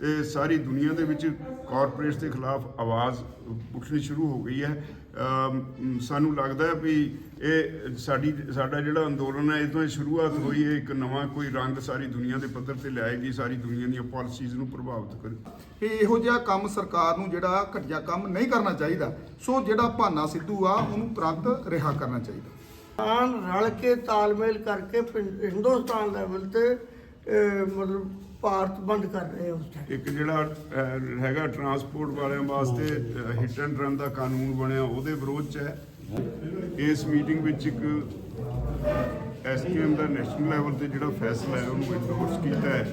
ਤੇ ਸਾਰੀ ਦੁਨੀਆ ਦੇ ਵਿੱਚ ਕਾਰਪੋਰੇਟਸ ਦੇ ਖਿਲਾਫ ਆਵਾਜ਼ ਉੱਠਣੀ ਸ਼ੁਰੂ ਹੋ ਗਈ ਹੈ। ਸਾਨੂੰ ਲੱਗਦਾ ਹੈ ਵੀ ਇਹ ਸਾਡੀ ਸਾਡਾ ਜਿਹੜਾ ਅੰਦੋਲਨ ਹੈ ਇਹ ਤੋਂ ਹੀ ਸ਼ੁਰੂਆਤ ਹੋਈ ਹੈ ਇੱਕ ਨਵਾਂ ਕੋਈ ਰੰਗ ਸਾਰੀ ਦੁਨੀਆ ਦੇ ਪੱਧਰ ਤੇ ਲਿਆਏਗੀ ਸਾਰੀ ਦੁਨੀਆ ਦੀਆਂ ਪਾਲਿਸੀਜ਼ ਨੂੰ ਪ੍ਰਭਾਵਿਤ ਕਰੇ। ਕਿ ਇਹੋ ਜਿਹਾ ਕੰਮ ਸਰਕਾਰ ਨੂੰ ਜਿਹੜਾ ਘਟੀਆ ਕੰਮ ਨਹੀਂ ਕਰਨਾ ਚਾਹੀਦਾ। ਸੋ ਜਿਹੜਾ ਭਾਨਾ ਸਿੱਧੂ ਆ ਉਹਨੂੰ ਤੁਰੰਤ ਰਿਹਾ ਕਰਨਾ ਚਾਹੀਦਾ। ਕਿਸਾਨ ਰਲ ਕੇ ਤਾਲਮੇਲ ਕਰਕੇ ਪਿੰਡ- ਹਿੰਦੁਸਤਾਨ ਲੈਵਲ ਤੇ ਅਹ, ਮਤਲਬ ਭਾਰਤ ਬੰਦ ਕਰ ਰਹੇ ਉਸ time। ਇੱਕ ਜਿਹੜਾ ਅਹ, ਹੈਗਾ ਟਰਾਂਸਪੋਰਟ ਵਾਲਿਆਂ ਵਾਸਤੇ ਹਿੱਟ ਐਂਡ ਰਨ ਦਾ ਕਾਨੂੰਨ ਬਣਿਆ ਉਹਦੇ ਵਿਰੋਧ ਚ ਹੈ। ਇਸ ਮੀਟਿੰਗ ਵਿੱਚ ਇੱਕ ਐਸਕੇਐਮ ਦਾ ਨੈਸ਼ਨਲ ਲੈਵਲ ਤੇ ਜਿਹੜਾ ਫੈਸਲਾ ਹੈ ਉਹਨੂੰ ਇੰਡੋਰਸ ਕੀਤਾ ਹੈ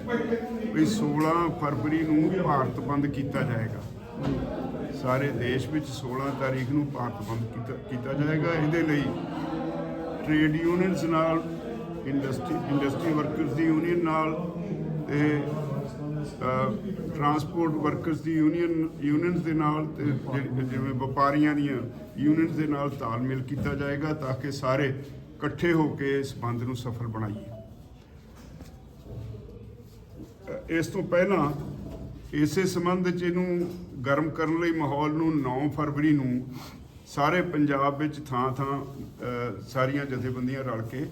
ਵੀ 16 ਫਰਵਰੀ ਨੂੰ ਭਾਰਤ ਬੰਦ ਕੀਤਾ ਜਾਏਗਾ। ਸਾਰੇ ਦੇਸ਼ ਵਿੱਚ 16 ਤਾਰੀਖ ਨੂੰ ਭਾਰਤ ਬੰਦ ਕੀਤਾ ਕੀਤਾ ਜਾਏਗਾ। ਇਹਦੇ ਲਈ ਟ੍ਰੇਡ ਯੂਨੀਅਨਸ ਨਾਲ, ਇੰਡਸਟਰੀ ਇੰਡਸਟਰੀ ਵਰਕਰਸ ਦੀ ਯੂਨੀਅਨ ਨਾਲ, ਤੇ ਟਰਾਂਸਪੋਰਟ ਵਰਕਰਸ ਦੀ ਯੂਨੀਅਨ, ਯੂਨੀਅਨਸ ਦੇ ਨਾਲ ਤੇ ਜਿਵੇਂ ਵਪਾਰੀਆਂ ਦੀਆਂ ਯੂਨੀਅਨਸ ਦੇ ਨਾਲ ਤਾਲਮੇਲ ਕੀਤਾ ਜਾਏਗਾ ਤਾਂ ਕਿ ਸਾਰੇ ਇਕੱਠੇ ਹੋ ਕੇ ਇਸ ਬੰਦ ਨੂੰ ਸਫਲ ਬਣਾਈਏ। ਇਸ ਤੋਂ ਪਹਿਲਾਂ ਇਸੇ ਸੰਬੰਧ ਚ ਇਹਨੂੰ ਗਰਮ ਕਰਨ ਲਈ ਮਾਹੌਲ ਨੂੰ 9 ਫਰਵਰੀ ਨੂੰ ਸਾਰੇ ਪੰਜਾਬ ਵਿੱਚ ਥਾਂ ਥਾਂ ਅ, ਸਾਰੀਆਂ ਜਥੇਬੰਦੀਆਂ ਰਲ ਕੇ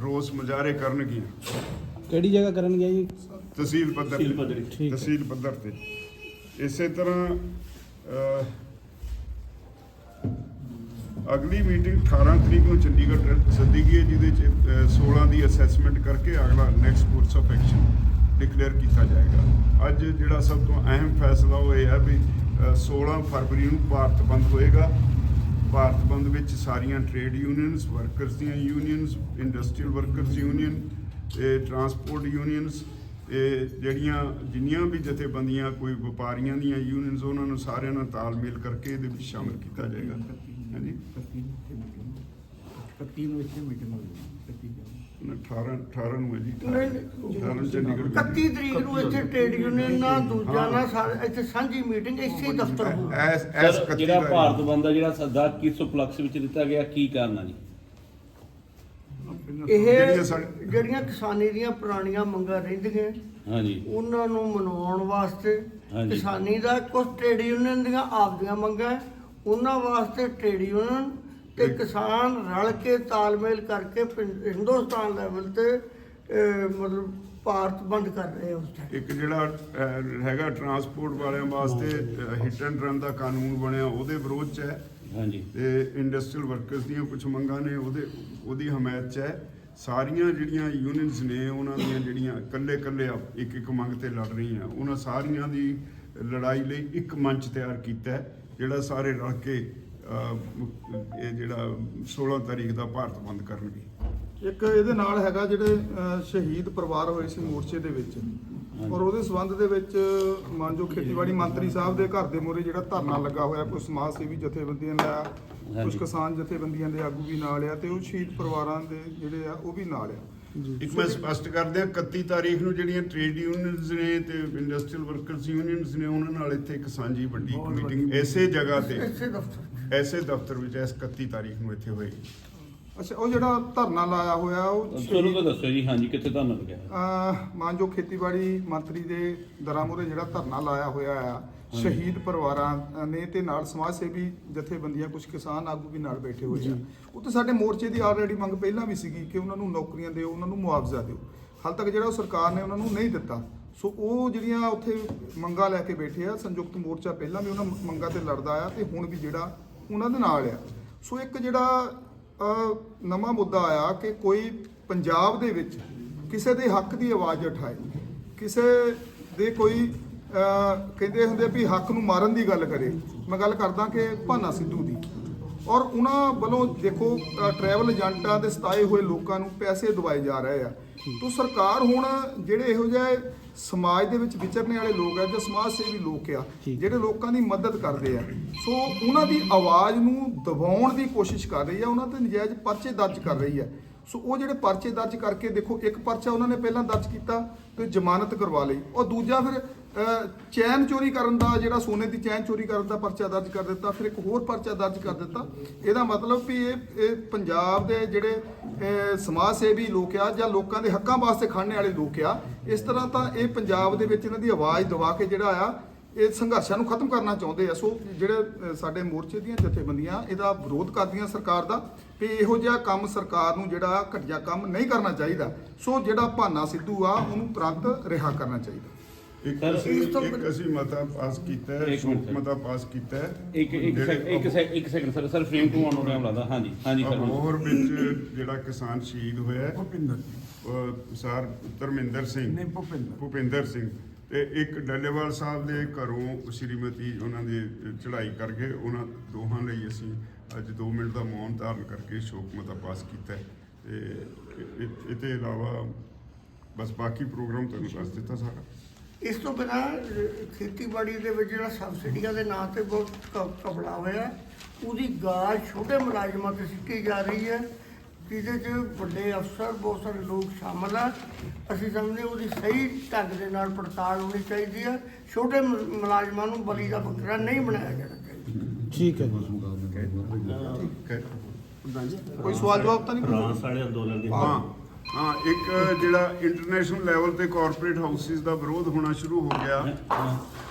ਰੋਸ ਮੁਜ਼ਾਹਰੇ ਕਰਨਗੀਆਂ ਕਿਹੜੀ ਜਗ੍ਹਾ ਕਰਨਗੇ ਜੀ ਤਹਿਸੀਲ ਪੱਧਰ ਤਹਿਸੀਲ ਤੇ। ਪੱਧਰੀ। ਠੀਕ ਹੈ। ਤਹਿਸੀਲ ਪੱਧਰ ਤੇ ਇਸੇ ਤਰ੍ਹਾਂ ਅਗਲੀ ਮੀਟਿੰਗ 18 ਤਰੀਕ ਨੂੰ ਚੰਡੀਗੜ੍ਹ ਸੱਦੀ ਗਈ ਹੈ ਜਿਹਦੇ ਚ ਅ, 16 ਦੀ ਅਸੈਸਮੈਂਟ ਕਰਕੇ ਅਗਲਾ next course of action declare ਕੀਤਾ ਜਾਏਗਾ ਅੱਜ ਜਿਹੜਾ ਸਭ ਤੋਂ ਅਹਿਮ ਫੈਸਲਾ ਉਹ ਇਹ ਹੈ ਵੀ ਅ, 16 ਫਰਵਰੀ ਨੂੰ ਭਾਰਤ ਬੰਦ ਹੋਏਗਾ ਭਾਰਤ ਬੰਦ ਵਿੱਚ ਸਾਰੀਆਂ ਟ੍ਰੇਡ ਯੂਨੀਅਨਸ ਵਰਕਰਸ ਦੀਆਂ ਯੂਨੀਅਨਸ ਇੰਡਸਟਰੀਅਲ ਵਰਕਰਸ ਯੂਨੀਅਨ ਤੇ ਟਰਾਂਸਪੋਰਟ ਯੂਨੀਅਨਸ ਤੇ ਜਿਹੜੀਆਂ ਜਿੰਨੀਆਂ ਵੀ ਜਥੇਬੰਦੀਆਂ ਕੋਈ ਵਪਾਰੀਆਂ ਦੀਆਂ ਯੂਨੀਅਨਸ ਉਹਨਾਂ ਨੂੰ ਸਾਰਿਆਂ ਨਾਲ ਤਾਲਮੇਲ ਕਰਕੇ ਇਹਦੇ ਵਿੱਚ ਸ਼ਾਮਲ ਕੀਤਾ ਜਾਏਗਾ। ਹਾਂਜੀ? 31 ਨੂੰ ਇੱਥੇ ਮੀਟਿੰਗ ਹੋਈ। 31 18 18 ਨੂੰ ਹੈ ਜੀ ਨਹੀਂ, ਨਹੀਂ। 18 ਨੂੰ ਚੰਡੀਗੜ੍ਹ 31 ਤਰੀਕ ਨੂੰ ਇੱਥੇ ਟ੍ਰੇਡ ਯੂਨੀਅਨ ਨਾਲ ਦੂਜਾ ਨਾਲ ਸਾਰੇ ਇੱਥੇ ਸਾਂਝੀ ਮੀਟਿੰਗ ਇਸੇ ਦਫ਼ਤਰ ਹੋਊ। ਐਸ ਐਸ ਸਰ 31 ਜਿਹੜਾ ਦਾ- ਭਾਰਤ ਬੰਦ ਦਾ ਜਿਹੜਾ ਸੱਦਾ ਕਿਸ ਉਪਲਕਸ਼ ਵਿੱਚ ਦਿੱਤਾ ਗਿਆ ਕੀ ਕਾਰਨ ਆ ਜੀ? ਇਹ ਜਿਹੜੀਆਂ ਸਾਡੇ- ਜਿਹੜੀਆਂ ਕਿਸਾਨੀ ਦੀਆਂ ਪੁਰਾਣੀਆਂ ਮੰਗਾਂ ਰਹਿੰਦੀਆਂ ਹਾਂਜੀ। ਉਹਨਾਂ ਨੂੰ ਮਨਾਉਣ ਵਾਸਤੇ ਹਾਂਜੀ। ਕਿਸਾਨੀ ਦਾ ਕੁਝ ਟ੍ਰੇਡ ਯੂਨੀਅਨ ਦੀਆਂ ਆਪਦੀਆਂ ਮੰਗਾਂ ਹੈ, ਉਹਨਾਂ ਵਾਸਤੇ ਟ੍ਰੇਡ ਯੂਨੀਅਨ ਤੇ ਕਿਸਾਨ ਰਲ ਕੇ ਤਾਲਮੇਲ ਕਰਕੇ ਹਿੰਦੁਸਤਾਨ ਲੈਵਲ ਤੇ ਅਹ, ਮਤਲਬ ਭਾਰਤ ਬੰਦ ਕਰ ਰਹੇ ਉਸ time। ਇੱਕ ਜਿਹੜਾ ਅਹ, ਹੈਗਾ ਟਰਾਂਸਪੋਰਟ ਵਾਲਿਆਂ ਵਾਸਤੇ ਹਿੱਟ ਐਂਡ ਰਨ ਦਾ ਕਾਨੂੰਨ ਬਣਿਆ ਉਹਦੇ ਵਿਰੋਧ ਚ ਹੈ। ਹਾਂਜੀ। ਤੇ ਇੰਡਸਟਰੀਅਲ ਵਰਕਰਸ ਦੀਆਂ ਕੁਝ ਮੰਗਾਂ ਨੇ ਉਹਦੇ ਉਹਦੀ ਹਮਾਇਤ 'ਚ ਹੈ। ਸਾਰੀਆਂ ਜਿਹੜੀਆਂ ਯੂਨੀਅਨਸ ਨੇ ਉਹਨਾਂ ਦੀਆਂ ਜਿਹੜੀਆਂ ਇਕੱਲੇ ਇਕੱਲੇ ਇੱਕ ਇੱਕ ਮੰਗ ਤੇ ਲੜ ਰਹੀਆਂ ਉਹਨਾਂ ਸਾਰੀਆਂ ਦੀ ਲੜਾਈ ਲਈ ਇੱਕ ਮੰਚ ਤਿਆਰ ਕੀਤਾ ਹੈ ਜਿਹੜਾ ਸਾਰੇ ਰਲ ਕੇ ਇਹ ਜਿਹੜਾ 16 ਤਾਰੀਖ ਦਾ ਭਾਰਤ ਬੰਦ ਕਰਨਗੇ। ਇੱਕ ਇਹਦੇ ਨਾਲ ਹੈਗਾ ਜਿਹੜੇ ਸ਼ਹੀਦ ਪਰਿਵਾਰ ਹੋਏ ਸੀ ਮੋਰਚੇ ਦੇ ਵਿੱਚ। ਔਰ ਉਹਦੇ ਸਬੰਧ ਦੇ ਵਿੱਚ ਮਾਨਜੋ ਖੇਤੀਬਾੜੀ ਮੰਤਰੀ ਸਾਹਿਬ ਦੇ ਘਰ ਦੇ ਮੂਹਰੇ ਜਿਹੜਾ ਧਰਨਾ ਲੱਗਾ ਹੋਇਆ ਕੁਝ ਸਮਾਜ ਸੇਵੀ ਜਥੇਬੰਦੀਆਂ ਦਾ ਆ, ਕੁਝ। ਕਿਸਾਨ ਜਥੇਬੰਦੀਆਂ ਦੇ ਆਗੂ ਵੀ ਨਾਲ ਆ ਤੇ ਉਹ ਸ਼ਹੀਦ ਪਰਿਵਾਰਾਂ ਦੇ ਜਿਹੜੇ ਆ ਉਹ ਵੀ ਨਾਲ ਆ। ਇੱਕ ਮੈਂ ਸਪਸ਼ਟ ਕਰ ਦਿਆਂ 31 ਤਾਰੀਖ ਨੂੰ ਜਿਹੜੀਆਂ ਟ੍ਰੇਡ ਯੂਨੀਅਨਸ ਨੇ ਤੇ ਇੰਡਸਟਰੀਅਲ ਵਰਕਰਸ ਯੂਨੀਅਨਸ ਨੇ ਉਹਨਾਂ ਨਾਲ ਇੱਥੇ ਇੱਕ ਸਾਂਝੀ ਵੱਡੀ ਮੀਟਿੰਗ ਐਸੇ ਜਗ੍ਹਾ ਤੇ। ਇਸੇ ਦਫ਼ਤਰ ਐਸੇ ਦਫ਼ਤਰ ਵਿੱਚ ਇਸ 31 ਤਾਰੀਖ ਨੂੰ ਇੱਥੇ ਹੋਏਗੀ ਅੱਛਾ ਉਹ ਜਿਹੜਾ ਧਰਨਾ ਲਾਇਆ ਹੋਇਆ ਉਹ ਤੁਹਾਨੂੰ ਤਾਂ ਦੱਸੋ ਜੀ ਹਾਂਜੀ ਕਿੱਥੇ ਤੁਹਾਨੂੰ ਲੱਗਿਆ ਮਾਨਜੋ ਖੇਤੀਬਾੜੀ ਮੰਤਰੀ ਦੇ ਦਰਾਂ ਮੂਹਰੇ ਜਿਹੜਾ ਧਰਨਾ ਲਾਇਆ ਹੋਇਆ ਆ ਸ਼ਹੀਦ ਪਰਿਵਾਰਾਂ ਨੇ ਤੇ ਨਾਲ ਸਮਾਜ ਸੇਵੀ ਜਥੇਬੰਦੀਆਂ ਕੁਝ ਕਿਸਾਨ ਆਗੂ ਵੀ ਨਾਲ ਬੈਠੇ ਹੋਏ ਆ। ਉਹ ਤੇ ਸਾਡੇ ਮੋਰਚੇ ਦੀ ਆਲਰੇਡੀ ਮੰਗ ਪਹਿਲਾਂ ਵੀ ਸੀਗੀ ਕਿ ਉਹਨਾਂ ਨੂੰ ਨੌਕਰੀਆਂ ਦਿਓ ਉਹਨਾਂ ਨੂੰ ਮੁਆਵਜ਼ਾ ਦਿਓ। ਹਾਲ ਤੱਕ ਜਿਹੜਾ ਉਹ ਸਰਕਾਰ ਨੇ ਉਹਨਾਂ ਨੂੰ ਨਹੀਂ ਦਿੱਤਾ। ਸੋ ਉਹ ਜਿਹੜੀਆਂ ਉੱਥੇ ਮੰਗਾਂ ਲੈ ਕੇ ਬੈਠੇ ਆ ਸੰਯੁਕਤ ਮੋਰਚਾ ਪਹਿਲਾਂ ਵੀ ਉਹਨਾਂ ਮੰਗਾਂ ਤੇ ਲੜਦਾ ਆ ਤੇ ਹੁਣ ਵੀ ਜਿਹੜਾ ਉਹਨਾਂ ਦੇ ਨਾਲ ਆ। ਸੋ ਇੱਕ ਜਿਹੜਾ ਨਵਾਂ ਮੁੱਦਾ ਆਇਆ ਕਿ ਕੋਈ ਪੰਜਾਬ ਦੇ ਵਿੱਚ ਕਿਸੇ ਦੇ ਹੱਕ ਦੀ ਆਵਾਜ਼ ਉਠਾਏ, ਕਿਸੇ ਦੇ ਕੋਈ ਕਹਿੰਦੇ ਹੁੰਦੇ ਵੀ ਹੱਕ ਨੂੰ ਮਾਰਨ ਦੀ ਗੱਲ ਕਰੇ। ਮੈਂ ਗੱਲ ਕਰਦਾ ਕਿ ਭਾਨਾ ਸਿੱਧੂ ਦੀ। ਔਰ ਉਹਨਾਂ ਵੱਲੋਂ ਦੇਖੋ ਟਰੈਵਲ ਏਜੰਟਾਂ ਦੇ ਸਤਾਏ ਹੋਏ ਲੋਕਾਂ ਨੂੰ ਪੈਸੇ ਦਵਾਏ ਜਾ ਰਹੇ ਆ। ਤੋਂ ਸਰਕਾਰ ਹੁਣ ਜਿਹੜੇ ਇਹੋ ਜਿਹੇ ਸਮਾਜ ਦੇ ਵਿੱਚ ਵਿਚਰਨੇ ਵਾਲੇ ਲੋਕ ਆ ਜਾਂ ਸਮਾਜ ਸੇਵੀ ਲੋਕ ਆ ਜਿਹੜੇ ਲੋਕਾਂ ਦੀ ਮਦਦ ਕਰਦੇ ਆ। ਸੋ ਉਹਨਾਂ ਦੀ ਆਵਾਜ਼ ਨੂੰ ਦਬਾਉਣ ਦੀ ਕੋਸ਼ਿਸ਼ ਕਰ ਰਹੀ ਆ ਉਹਨਾਂ ਤੇ ਨਜਾਇਜ਼ ਪਰਚੇ ਦਰਜ ਕਰ ਰਹੀ ਆ। ਸੋ ਉਹ ਜਿਹੜੇ ਪਰਚੇ ਦਰਜ ਕਰਕੇ ਦੇਖੋ ਇੱਕ ਪਰਚਾ ਉਹਨਾਂ ਨੇ ਪਹਿਲਾਂ ਦਰਜ ਕੀਤਾ ਤੇ ਜ਼ਮਾਨਤ ਕਰਵਾ ਲਈ। ਔਰ ਦੂਜਾ ਫਿਰ ਚੈਨ ਚੋਰੀ ਕਰਨ ਦਾ ਜਿਹੜਾ ਸੋਨੇ ਦੀ ਚੈਨ ਚੋਰੀ ਕਰਨ ਦਾ ਪਰਚਾ ਦਰਜ ਕਰ ਦਿੱਤਾ, ਫਿਰ ਇੱਕ ਹੋਰ ਪਰਚਾ ਦਰਜ ਕਰ ਦਿੱਤਾ। ਇਹਦਾ ਮਤਲਬ ਵੀ ਇਹ ਇਹ ਪੰਜਾਬ ਦੇ ਜਿਹੜੇ ਸਮਾਜ ਸੇਵੀ ਲੋਕ ਆ ਜਾਂ ਲੋਕਾਂ ਦੇ ਹੱਕਾਂ ਵਾਸਤੇ ਖੜਨੇ ਵਾਲੇ ਲੋਕ ਆ, ਇਸ ਤਰ੍ਹਾਂ ਤਾਂ ਇਹ ਪੰਜਾਬ ਦੇ ਵਿੱਚ ਇਹਨਾਂ ਦੀ ਆਵਾਜ਼ ਦਵਾ ਕੇ ਜਿਹੜਾ ਆ, ਇਹ ਸੰਘਰਸ਼ਾਂ ਨੂੰ ਖਤਮ ਕਰਨਾ ਚਾਹੁੰਦੇ ਆ। ਸੋ ਜਿਹੜੇ ਸਾਡੇ ਮੋਰਚੇ ਦੀਆਂ ਜਥੇਬੰਦੀਆਂ, ਇਹਦਾ ਵਿਰੋਧ ਕਰਦੀਆਂ ਸਰਕਾਰ ਦਾ ਵੀ ਇਹੋ ਜਿਹਾ ਕੰਮ ਸਰਕਾਰ ਨੂੰ ਜਿਹੜਾ ਘਟੀਆ ਕੰਮ ਨਹੀਂ ਕਰਨਾ ਚਾਹੀਦਾ। ਸੋ ਜਿਹੜਾ ਭਾਨਾ ਸਿੱਧੂ ਆ, ਉਹਨੂੰ ਤੁਰੰਤ ਰਿਹਾ ਕਰਨਾ ਚਾਹੀਦਾ। ਇੱਕ ਅਸੀਂ ਇਸ ਤੋਂ ਇੱਕ ਅਸੀਂ ਮਤਾ ਪਾਸ ਕੀਤਾ ਹੈ ਇੱਕ ਮਿੰਟ ਸ਼ੋਕ ਸਰ। ਮਤਾ ਪਾਸ ਕੀਤਾ ਹੈ। ਇੱਕ ਇੱਕ ਜਿਹੜੇ ਸੈਕ- ਇੱਕ ਸੈਕ- ਇੱਕ second sir sir frame to on ਹੋ ਟਾਈਮ ਲੱਗਦਾ ਹਾਂਜੀ ਹਾਂਜੀ ਸਰ ਅਬੋਹਰ ਵਿੱਚ ਜਿਹੜਾ ਕਿਸਾਨ ਸ਼ਹੀਦ ਹੋਇਆ ਹੈ ਭੁਪਿੰਦਰ ਅਹ ਸਰ ਧਰਮਿੰਦਰ ਸਿੰਘ। ਨਹੀਂ, ਭੁਪਿੰਦਰ। ਭੁਪਿੰਦਰ ਸਿੰਘ। ਤੇ ਇੱਕ ਡੱਲੇਵਾਲ ਸਾਹਿਬ ਦੇ ਘਰੋਂ ਸ਼੍ਰੀਮਤੀ ਉਹਨਾਂ ਦੀ ਚੜ੍ਹਾਈ ਕਰਕੇ ਉਹਨਾਂ ਦੋਹਾਂ ਲਈ ਅਸੀਂ ਅੱਜ 2 ਮਿੰਟ ਦਾ ਮੌਨ ਧਾਰਨ ਕਰਕੇ ਸ਼ੋਕ ਮਤਾ ਪਾਸ ਕੀਤਾ ਹੈ। ਤੇ ਇਹ- ਇਹ- ਇਹ ਤੋਂ ਇਲਾਵਾ ਬਸ ਬਾਕੀ ਪ੍ਰੋਗਰਾਮ ਤੁਹਾਨੂੰ ਦੱਸ ਦਿੱਤਾ ਸਾਰਾ। ਇਸ ਤੋਂ ਬਿਨਾਂ ਖੇਤੀਬਾੜੀ ਦੇ ਵਿੱਚ ਜਿਹੜਾ ਸਬਸਿਡੀਆਂ ਦੇ ਨਾਂ ਤੇ ਬਹੁਤ ਕਪੜਾ ਹੋਇਆ ਉਹਦੀ ਗਾਲ ਛੋਟੇ ਮੁਲਾਜ਼ਮਾਂ ਤੇ ਸਿੱਟੀ ਜਾ ਰਹੀ ਹੈ ਜਿਹਦੇ 'ਚ ਵੱਡੇ ਅਫਸਰ ਬਹੁਤ ਸਾਰੇ ਲੋਕ ਸ਼ਾਮਲ ਆ। ਅਸੀਂ ਸਮਝਦੇ ਉਹਦੀ ਸਹੀ ਢੰਗ ਦੇ ਨਾਲ ਪੜਤਾਲ ਹੋਣੀ ਚਾਹੀਦੀ ਹੈ। ਛੋਟੇ ਮੁਲਾਜ਼ਮਾਂ ਨੂੰ ਬਲੀ ਦਾ ਬੱਕਰਾ ਨਹੀਂ ਬਣਾਇਆ ਜਾਣਾ ਚਾਹੀਦਾ। ਠੀਕ ਹੈ ਜੀ। ਠੀਕ ਹੈ। ਕੋਈ ਸਵਾਲ ਜਵਾਬ ਤਾਂ ਨਹੀਂ ਕੋਈ? ਫਰਾਂਸ ਵਾਲੇ ਅੰਦੋਲਨ ਦੀ ਹਾਂ। ਹਾਂ ਇੱਕ ਜਿਹੜਾ ਇੰਟਰਨੈਸ਼ਨਲ ਲੈਵਲ ਤੇ ਕਾਰਪੋਰੇਟ ਹਾਊਸਿਸ ਦਾ ਵਿਰੋਧ ਹੋਣਾ ਸ਼ੁਰੂ ਹੋ ਗਿਆ।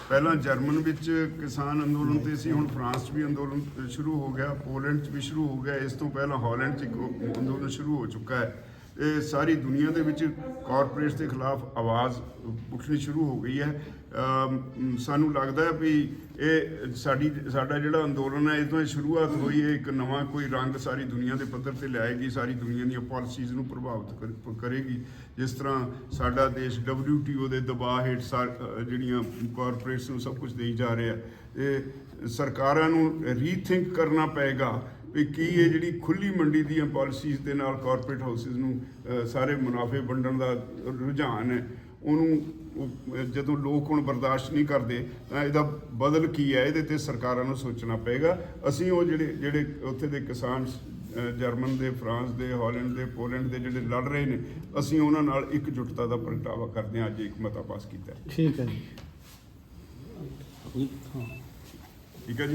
ਪਹਿਲਾਂ ਜਰਮਨ ਵਿੱਚ ਕਿਸਾਨ ਅੰਦੋਲਨ ਤੇ ਸੀ ਹੁਣ ਫਰਾਂਸ 'ਚ ਵੀ ਅੰਦੋਲਨ ਸ਼ੁਰੂ ਹੋ ਗਿਆ ਪੋਲੈਂਡ 'ਚ ਵੀ ਸ਼ੁਰੂ ਹੋ ਗਿਆ। ਇਸ ਤੋਂ ਪਹਿਲਾਂ ਹਾਲੈਂਡ 'ਚ ਇੱਕ ਅੰਦੋਲਨ ਸ਼ੁਰੂ ਹੋ ਚੁੱਕਾ ਹੈ। ਇਹ ਸਾਰੀ ਦੁਨੀਆ ਦੇ ਵਿੱਚ ਕਾਰਪੋਰੇਟਸ ਦੇ ਖਿਲਾਫ ਆਵਾਜ਼ ਉੱਠਣੀ ਸ਼ੁਰੂ ਹੋ ਗਈ ਹੈ। ਸਾਨੂੰ ਲੱਗਦਾ ਹੈ ਵੀ ਇਹ ਸਾਡੀ, ਸਾਡਾ ਜਿਹੜਾ ਅੰਦੋਲਨ ਹੈ, ਇਹ ਤੋਂ ਇਹ ਸ਼ੁਰੂਆਤ ਹੋਈ ਹੈ। ਇੱਕ ਨਵਾਂ ਕੋਈ ਰੰਗ ਸਾਰੀ ਦੁਨੀਆ ਦੇ ਪੱਧਰ ਤੇ ਲਿਆਏਗੀ, ਸਾਰੀ ਦੁਨੀਆ ਦੀਆਂ ਪਾਲਿਸੀਜ਼ ਨੂੰ ਪ੍ਰਭਾਵਿਤ ਕਰ- ਕਰੇਗੀ। ਜਿਸ ਤਰ੍ਹਾਂ ਸਾਡਾ ਦੇਸ਼ WTO ਦੇ ਦਬਾਅ ਹੇਠ ਸਾ- ਜਿਹੜੀਆਂ ਕਾਰਪੋਰੇਟਸ ਨੂੰ ਸਭ ਕੁਝ ਦੇਈ ਜਾ ਰਿਹਾ ਇਹ ਸਰਕਾਰਾਂ ਨੂੰ ਰੀਥਿੰਕ ਕਰਨਾ ਪਏਗਾ। ਵੀ ਕੀ ਇਹ ਜਿਹੜੀ ਖੁੱਲੀ ਮੰਡੀ ਦੀਆਂ ਪਾਲਿਸੀਜ਼ ਦੇ ਨਾਲ ਕਾਰਪੋਰੇਟ ਹਾਊਸਿਸ ਨੂੰ ਸਾਰੇ ਮੁਨਾਫੇ ਵੰਡਣ ਦਾ ਰੁਝਾਨ ਹੈ ਉਹਨੂੰ ਜਦੋਂ ਲੋਕ ਹੁਣ ਬਰਦਾਸ਼ਤ ਨਹੀਂ ਕਰਦੇ ਤਾਂ ਇਹਦਾ ਬਦਲ ਕੀ ਹੈ? ਇਹਦੇ ਤੇ ਸਰਕਾਰਾਂ ਨੂੰ ਸੋਚਣਾ ਪਏਗਾ। ਅਸੀਂ ਉਹ ਜਿਹੜੇ ਜਿਹੜੇ ਉੱਥੇ ਦੇ ਕਿਸਾਨ ਜਰਮਨ ਦੇ ਫਰਾਂਸ ਦੇ ਹਾਲੈਂਡ ਦੇ ਪੋਲੈਂਡ ਦੇ ਜਿਹੜੇ ਲੜ ਰਹੇ ਨੇ ਅਸੀਂ ਉਹਨਾਂ ਨਾਲ ਇਕਜੁੱਟਤਾ ਦਾ ਪ੍ਰਗਟਾਵਾ ਕਰਦੇ ਹਾਂ। ਅੱਜ ਇੱਕ ਮਤਾ ਪਾਸ ਕੀਤਾ। ਠੀਕ ਹੈ ਜੀ। ਠੀਕ ਹੈ ਜੀ?